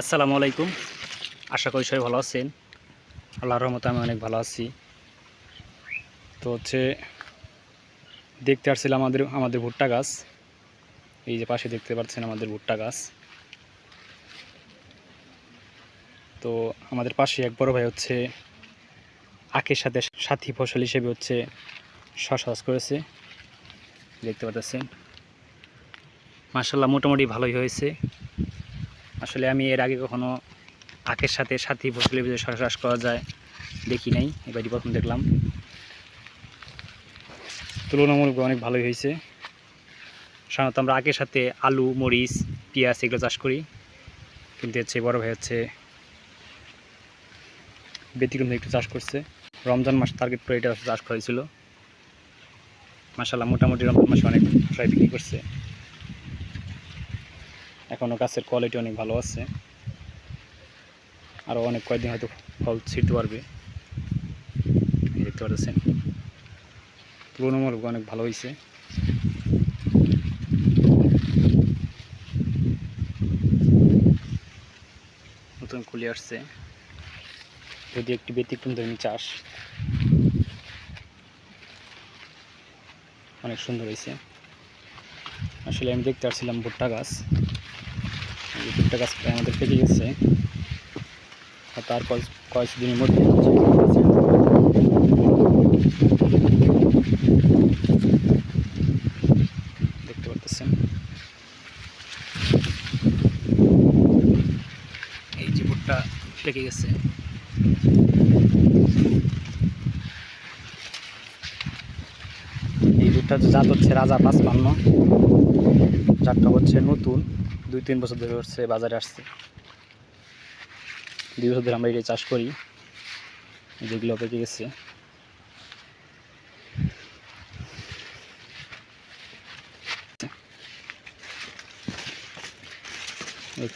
আসসালামু আলাইকুম। আশা করি সবাই ভালো আছেন। আল্লাহর রহমতে আমি অনেক ভালো আছি। তো হচ্ছে, দেখতে আসছিলাম আমাদের আমাদের ভুট্টা গাছ। এই যে পাশে দেখতে পাচ্ছেন আমাদের ভুট্টা গাছ। তো আমাদের পাশে এক বড় ভাই হচ্ছে, আখের সাথে সাথী ফসল হিসেবে হচ্ছে শশা করেছে। দেখতে পাচ্ছেন। মার্শাল্লাহ মোটামুটি ভালোই হয়েছে। আসলে আমি এর আগে কখনো আখের সাথে সাথী ফসলের ভিতরে চাষ করা যায় দেখি নাই, এবারই প্রথম দেখলাম। তুলনামূলক অনেক ভালোই হয়েছে। সাধারণত আমরা আখের সাথে আলু, মরিচ, পেঁয়াজ এগুলো চাষ করি। কিন্তু হচ্ছে বড় ভাই হচ্ছে ব্যতিক্রম একটু চাষ করছে। রমজান মাস টার্গেট করে এটা চাষ করা হয়েছিল। মাসাল্লাহ মোটামুটি রমজান মাসে অনেক প্রায় বিক্রি করছে। এখনও গাছের কোয়ালিটি অনেক ভালো আছে। আরও অনেক কয়েকদিন হয়তো ফল ছিটতে পারবে। দেখতে পাচ্ছেন পুরোনো তুলনামূলক অনেক ভালো হয়েছে নতুন কুলি আসছে। যদি একটি ব্যতিক্রম ধর্মী চাষ। অনেক সুন্দর হয়েছে আসলে আমি দেখতে পাচ্ছিলাম ভুট্টা গাছ। ভুট্টা গাছ প্রায় আমাদের পেকে গেছে। আর তার কয়েক কয়েক দিনের মধ্যে দেখতে পারতেছেন? এই যে ভুট্টা পেকে গেছে। এই ভুট্টা জাত হচ্ছে রাজা পাঁচ পাঁচপান্ন। জাতটা হচ্ছে নতুন। দুই তিন বছর ধরে হচ্ছে বাজারে আসছে। দুই বছর ধরে আমরা এটা চাষ করি যেগুলো পেকে গেছে।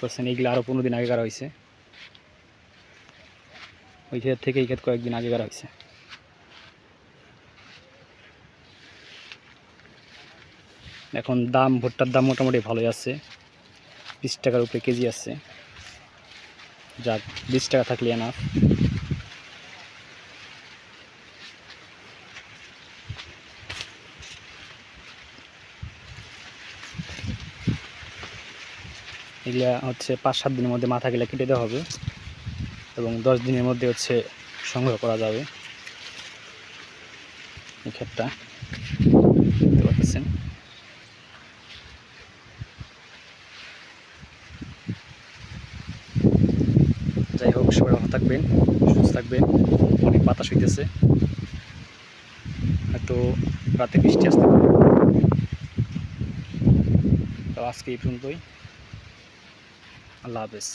পার্সেন্ট এইগুলো আরও পনেরো দিন আগে করা হয়েছে। ওই ক্ষেত থেকে এই ক্ষেত কয়েকদিন আগে করা হয়েছে। এখন দাম, ভুট্টার দাম মোটামুটি ভালোই আছে। বিশ টাকার উপরে কেজি আছে। যাক, বিশ টাকা থাকলে না এগুলা হচ্ছে পাঁচ সাত দিনের মধ্যে মাথা গেলে কেটে দেওয়া হবে এবং দশ দিনের মধ্যে হচ্ছে সংগ্রহ করা যাবে। এই দেখতে পাচ্ছেন। ভালো থাকবেন, সুস্থ থাকবেন, অনেক বাতাস হইতেছে। হয়তো রাতে বৃষ্টি আসতে পারে। তো আজকে এই পর্যন্তই। আল্লাহ হাফেজ।